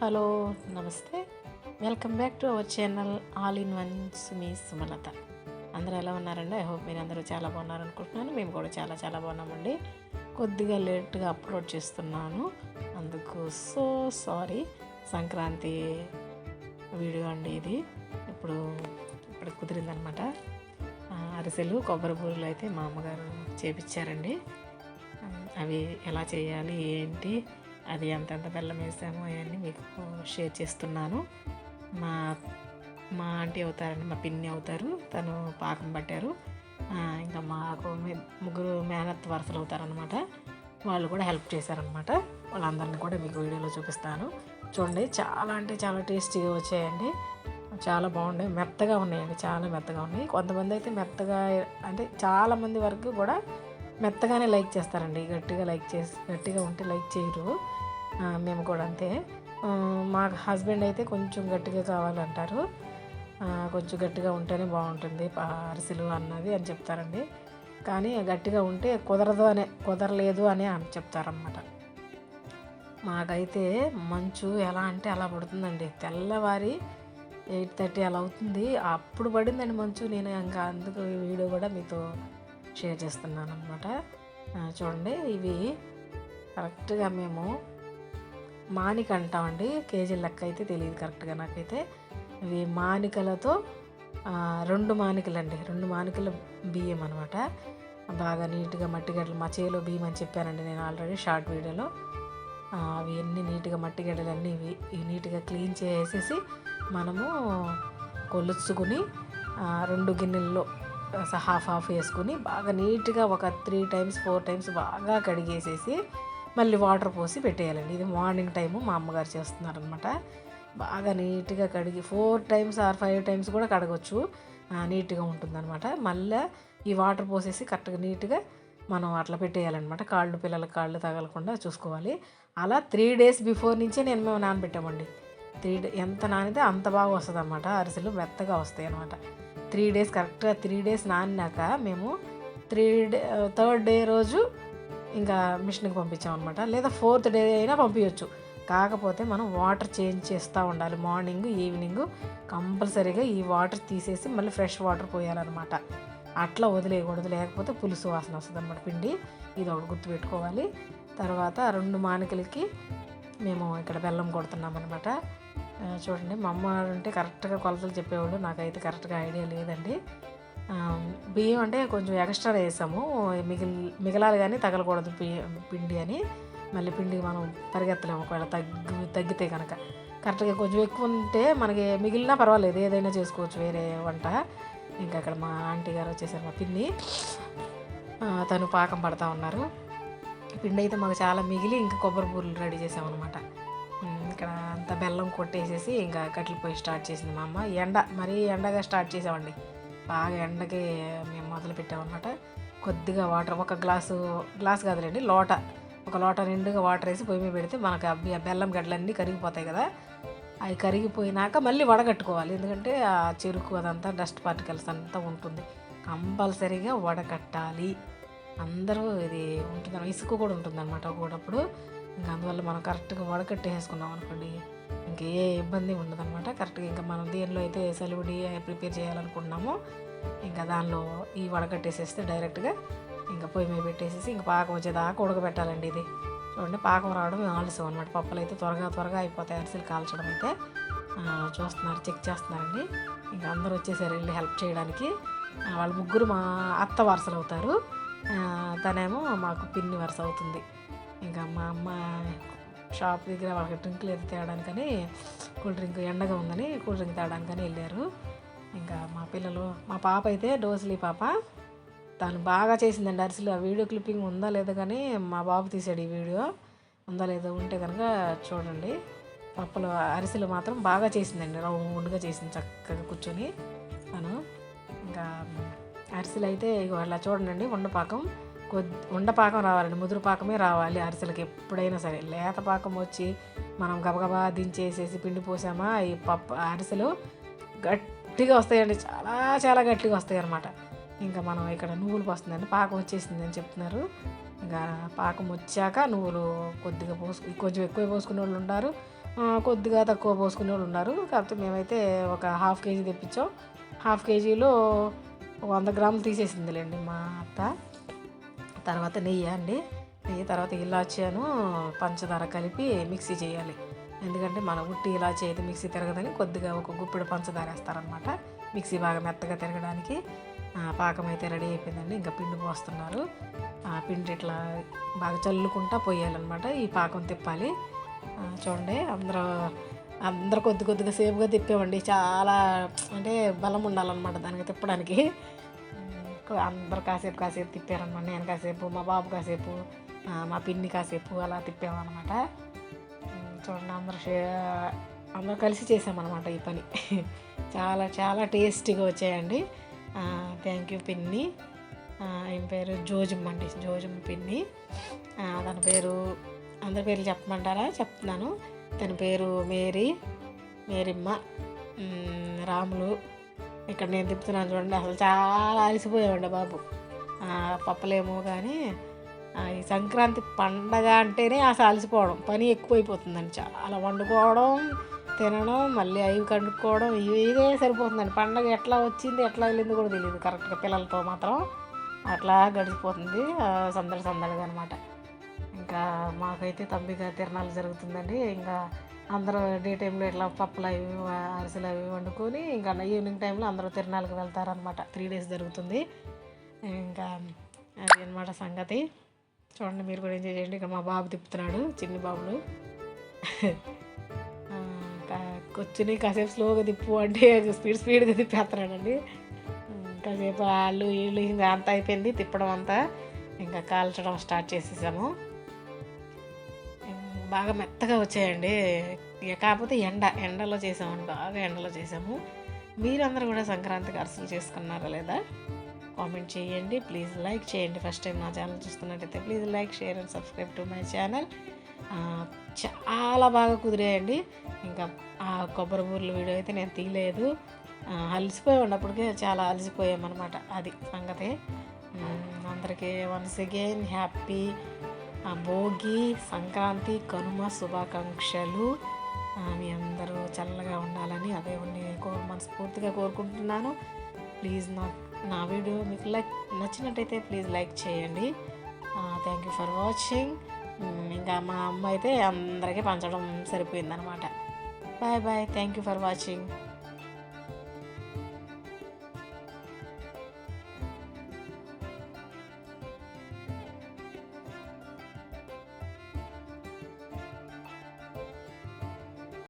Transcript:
Hello నమస్తే. Welcome back to our channel all in ones మీ సుమలత. అందరూ ఎలా ఉన్నారండి? ఐ హోప్ మీరు అందరూ చాలా బాగున్నారనుకుంటున్నాను మేము కూడా చాలా చాలా బాగున్నామండి. కొద్దిగా లేట్గా అప్లోడ్ చేస్తున్నాను. అందుకు సో సారీ. సంక్రాంతి వీడియో అండి ఇది. ఇప్పుడు ఇప్పుడు కుదిరిందనమాట. అరిసెలు కొబ్బరి బూరెలు అయితే మా అమ్మగారు చేపించారండి అవి ఎలా చేయాలి ఏంటి అది ఎంతెంత బెల్లం వేసామో అవన్నీ మీకు షేర్ చేస్తున్నాను. మా మా ఆంటీ అవుతారండి మా పిన్ని అవుతారు తను పాకం పట్టారు. ఇంకా మాకు ముగ్గురు మేనత్ వరుసలు అవుతారనమాట వాళ్ళు కూడా హెల్ప్ చేశారనమాట వాళ్ళందరినీ కూడా మీకు వీడియోలో చూపిస్తాను. చూడండి చాలా అంటే చాలా టేస్టీగా వచ్చాయండి. చాలా బాగున్నాయి మెత్తగా ఉన్నాయండి చాలా మెత్తగా ఉన్నాయి. కొంతమంది అయితే మెత్తగా అంటే చాలామంది వరకు కూడా మెత్తగానే లైక్ చేస్తారండి. గట్టిగా లైక్ చేసి గట్టిగా ఉంటే లైక్ చేయరు. మేము కూడా అంతే. మా హస్బెండ్ అయితే కొంచెం గట్టిగా కావాలంటారు. కొంచెం గట్టిగా ఉంటేనే బాగుంటుంది అరిసెలు అన్నది అని చెప్తారండి. కానీ గట్టిగా ఉంటే కుదరదు అనే కుదరలేదు అని అని చెప్తారనమాట మాకైతే మంచు ఎలా అంటే అలా పడుతుందండి. తెల్లవారి ఎయిట్ థర్టీ అలా అవుతుంది. అప్పుడు పడిందండి మంచు. నేను ఇంకా అందుకు వీడియో కూడా మీతో షేర్ చేస్తున్నాను అనమాట చూడండి ఇవి కరెక్ట్గా మేము మానిక అంటామండి కేజీ లెక్క అయితే తెలియదు కరెక్ట్గా నాకైతే. ఇవి మానికలతో రెండు మానికలు అండి రెండు మానికల బియ్యం అనమాట బాగా నీట్గా మట్టి గడ్డలు మా చేలో బియ్యం అని చెప్పానండి నేను ఆల్రెడీ షార్ట్ వీడియోలో. అవి అన్ని నీట్గా మట్టి గడ్డలు అన్నీ ఇవి నీట్గా క్లీన్ చేసేసి మనము కొలుచుకుని రెండు గిన్నెల్లో హాఫ్ హాఫ్ వేసుకుని బాగా నీట్గా ఒక త్రీ టైమ్స్ ఫోర్ టైమ్స్ బాగా కడిగేసేసి మళ్ళీ వాటర్ పోసి పెట్టేయాలండి. ఇది మార్నింగ్ టైము మా అమ్మగారు చేస్తున్నారనమాట. బాగా నీట్గా కడిగి four times or five times కూడా కడగొచ్చు. నీట్గా ఉంటుందన్నమాట మళ్ళీ ఈ వాటర్ పోసేసి కరెక్ట్గా నీట్గా మనం అట్లా పెట్టేయాలన్నమాట కాళ్ళు పిల్లల కాళ్ళు తగలకుండా చూసుకోవాలి. అలా త్రీ డేస్ బిఫోర్ నుంచే నేను మేము నానబెట్టామండి. త్రీ డే ఎంత నానితే అంత బాగా వస్తుంది అనమాట అరిసెలు మెత్తగా వస్తాయి అనమాట త్రీ డేస్ కరెక్ట్గా త్రీ డేస్ నానినాక మేము త్రీ డే థర్డ్ డే రోజు ఇంకా మిషన్కి పంపించామన్నమాట. లేదా ఫోర్త్ డే అయినా పంపించవచ్చు కాకపోతే మనం వాటర్ చేంజ్ చేస్తూ ఉండాలి. మార్నింగ్ ఈవినింగ్ కంపల్సరీగా ఈ వాటర్ తీసేసి మళ్ళీ ఫ్రెష్ వాటర్ పోయాలన్నమాట. అట్లా వదిలేయకూడదు. లేకపోతే పులుసు వాసన వస్తుంది అనమాట పిండి. ఇది ఒకటి గుర్తుపెట్టుకోవాలి. తర్వాత రెండు మానికలకి మేము ఇక్కడ బెల్లం కొడుతున్నాం అనమాట చూడండి మా అమ్మ అంటే కరెక్ట్గా కొలతలు చెప్పేవాళ్ళు. నాకైతే కరెక్ట్గా ఐడియా లేదండి. బియ్యం అంటే కొంచెం ఎక్స్ట్రా వేసాము. మిగిలి మిగలాలి కానీ తగలకూడదు పి- పిండి అని. మళ్ళీ పిండి మనం పరిగెత్తలేము ఒకవేళ తగ్గి తగ్గితే కనుక కరెక్ట్గా కొంచెం ఎక్కువ ఉంటే మనకి మిగిలినా పర్వాలేదు. ఏదైనా చేసుకోవచ్చు వేరే వంట. ఇంకా అక్కడ మా ఆంటీ గారు వచ్చేసారు మా పిన్ని. తను పాకం పడతా ఉన్నారు. పిండి అయితే మాకు చాలా మిగిలి ఇంకా కొబ్బరి బూరెలు రెడీ చేసామన్నమాట. ఇక్కడ అంత బెల్లం కొట్టేసేసి ఇంకా కట్టెలు పోయి స్టార్ట్ చేసింది మా అమ్మ. ఎండ మరీ ఎండగా స్టార్ట్ చేసామండి. బాగా ఎండకి మేము మొదలు పెట్టామన్నమాట కొద్దిగా వాటర్ ఒక గ్లాసు గ్లాస్ కాదులేండి లోట. ఒక లోట నిండుగా వాటర్ వేసి పొయ్యి మీద పెడితే మనకు అవి ఆ బెల్లం గడ్డలన్నీ కరిగిపోతాయి కదా. అవి కరిగిపోయినాక మళ్ళీ వడగట్టుకోవాలి. ఎందుకంటే ఆ చెరుకు అదంతా డస్ట్ పార్టికల్స్ అంతా ఉంటుంది. కంపల్సరీగా వడకట్టాలి. అందరూ ఇది ఉంటుంది ఇసుక కూడా ఉంటుంది అనమాట ఒకప్పుడు. ఇంకా అందువల్ల మనం కరెక్ట్గా వడకట్టేసుకున్నాం అనుకోండి ఇంకే ఇబ్బంది ఉండదనమాట కరెక్ట్గా ఇంకా మనం దేనిలో అయితే సెలవుడి ప్రిపేర్ చేయాలనుకుంటున్నామో ఇంకా దానిలో ఈ వడకట్టేసేస్తే డైరెక్ట్గా ఇంకా పొయ్యి మీద పెట్టేసేసి ఇంకా పాకం వచ్చేదాకా ఉడకబెట్టాలండి ఇది. చూడండి పాకం రావడం ఆలస్యం అనమాట పప్పులు అయితే త్వరగా త్వరగా అయిపోతాయి. అరిసెలు కాల్చడం అయితే చూస్తున్నారు చెక్ చేస్తున్నారండి. ఇంకా అందరూ వచ్చేసారు వెళ్ళి హెల్ప్ చేయడానికి. వాళ్ళ ముగ్గురు మా అత్త వరుసలు అవుతారు. తనేమో మాకు పిన్ని వరుస అవుతుంది. ఇంకా మా అమ్మ షాప్ దగ్గర వాళ్ళకి డ్రింక్లు ఏది తేడానికని కూల్ డ్రింక్ ఎండగా ఉందని కూల్ డ్రింక్ తేడానికని వెళ్ళారు. ఇంకా మా పిల్లలు మా పాప అయితే డోస్లీ పాప. తను బాగా చేసిందండి అరిసెలు. ఆ వీడియో క్లిప్పింగ్ ఉందా లేదా కానీ మా బాబు తీసాడు ఈ వీడియో. ఉందా లేదా ఉంటే కనుక చూడండి. పప్పులు అరిసెలు మాత్రం బాగా చేసిందండి. రౌండ్గా చేసింది చక్కగా కూర్చొని తను. ఇంకా అరిసెలు అయితే ఇగో అలా చూడండి ఉండపాకం కొద్ది ఉండపాకం రావాలండి. ముదురు పాకమే రావాలి అరిసెలకి. ఎప్పుడైనా సరే లేత పాకం వచ్చి మనం గబగబా దించేసేసి పిండి పోసామా ఈ పప్పు అరిసెలు గట్టిగా వస్తాయండి. చాలా చాలా గట్టిగా వస్తాయి అన్నమాట ఇంకా మనం ఇక్కడ నువ్వులు పోస్తుందండి. పాకం వచ్చేసింది అని చెప్తున్నారు. ఇంకా పాకం వచ్చాక నువ్వులు కొద్దిగా పోసు కొంచెం ఎక్కువ పోసుకునే వాళ్ళు ఉన్నారు కొద్దిగా తక్కువ పోసుకునే వాళ్ళు ఉన్నారు. కాకపోతే మేమైతే ఒక హాఫ్ కేజీ తెప్పించాం. హాఫ్ కేజీలో వంద గ్రాములు తీసేసిందిలేండి మా అత్త. తర్వాత నెయ్యి అండి. నెయ్యి తర్వాత ఇలాచాను పంచదార కలిపి మిక్సీ చేయాలి. ఎందుకంటే మన ఉట్టి ఇలాచి అయితే మిక్సీ తిరగదని కొద్దిగా ఒక గుప్పిడి పంచదార వేస్తారనమాట మిక్సీ బాగా మెత్తగా తిరగడానికి పాకం అయితే రెడీ అయిపోయిందండి. ఇంకా పిండి పోస్తున్నారు. ఆ పిండి ఇట్లా బాగా చల్లుకుంటా పోయాలన్నమాట. ఈ పాకం తిప్పాలి. చూడండి అందరూ అందరు కొద్ది కొద్దిగా సేపుగా తిప్పేవండి. చాలా అంటే బలం ఉండాలన్నమాట దానికి తిప్పడానికి. అందరు కాసేపు కాసేపు తిప్పారనమాట నేను కాసేపు మా బాబు కాసేపు మా పిన్ని కాసేపు అలా తిప్పామన్నమాట చూడండి అందరూ షే- అందరూ కలిసి చేసామన్నమాట ఈ పని. చాలా చాలా టేస్టీగా వచ్చాయండి. థ్యాంక్ యూ పిన్ని. ఆయన పేరు? జోజమ్మ అండి. జోజమ్మ పిన్ని. తన పేరు అందరి పేర్లు చెప్పమంటారా? చెప్తున్నాను. తన పేరు మేరీ మేరిమ్మ రాములు. ఇక్కడ నేను తిప్పుతున్నాను చూడండి. అసలు చాలా అలసిపోయామండి బాబు. పప్పలేమో కానీ ఈ సంక్రాంతి పండగ అంటేనే అసలు అలసిపోవడం. పని ఎక్కువైపోతుందండి చాలా. వండుకోవడం తినడం మళ్ళీ అవి కనుక్కోవడం ఇవి ఇదే సరిపోతుందండి. పండగ ఎట్లా వచ్చింది ఎట్లా వెళ్ళింది కూడా తెలియదు. కరెక్ట్గా పిల్లలతో మాత్రం అట్లా గడిచిపోతుంది. ఆ, సందడి సందడిగా అనమాట ఇంకా మాకైతే తమ్మిగా తిరణాలు జరుగుతుందండి. ఇంకా అందరూ డే టైంలో ఇట్లా పప్పులు అవి అరిసెలు అవి వండుకొని ఇంకా ఈవినింగ్ టైంలో అందరూ తిరణాలకు వెళ్తారనమాట త్రీ డేస్ జరుగుతుంది. ఇంకా అది అనమాట సంగతి. చూడండి మీరు కూడా ఎంజాయ్ చేయండి. ఇక్కడ మా బాబు తిప్పుతున్నాడు చిన్ని బాబులు. కూర్చుని కాసేపు స్లోగా తిప్పు అంటే స్పీడ్ స్పీడ్గా తిప్పేస్తున్నాడండి. కాసేపు వాళ్ళు వీళ్ళు ఇంకా అంతా అయిపోయింది తిప్పడం అంతా. ఇంకా కాల్చడం స్టార్ట్ చేసేసాము. బాగా మెత్తగా వచ్చాయండి. ఇక కాకపోతే ఎండ ఎండలో చేసామండి బాగా ఎండలో చేసాము. మీరందరూ కూడా సంక్రాంతికి అరసలు చేసుకున్నారా లేదా? కామెంట్ చేయండి. ప్లీజ్ లైక్ చేయండి. ఫస్ట్ టైం నా ఛానల్ చూస్తున్నట్టయితే please like share and subscribe to my channel. చాలా బాగా కుదిరాయండి. ఇంకా ఆ కొబ్బరి బూర్ల వీడియో అయితే నేను తీయలేదు. అలసిపోయి ఉన్నప్పటికే చాలా అలసిపోయామన్నమాట. అది సంగతి. అందరికీ once again happy Bhogi Sankranti Kanuma శుభాకాంక్షలు. మీ అందరూ చల్లగా ఉండాలని అదే ఉండి కో మనస్ఫూర్తిగా కోరుకుంటున్నాను. ప్లీజ్ నా నా వీడియో మీకు లైక్ నచ్చినట్టయితే ప్లీజ్ లైక్ చేయండి. థ్యాంక్ యూ ఫర్ వాచింగ్ ఇంకా మా అమ్మ అయితే అందరికీ పంచడం సరిపోయిందనమాట bye bye thank you for watching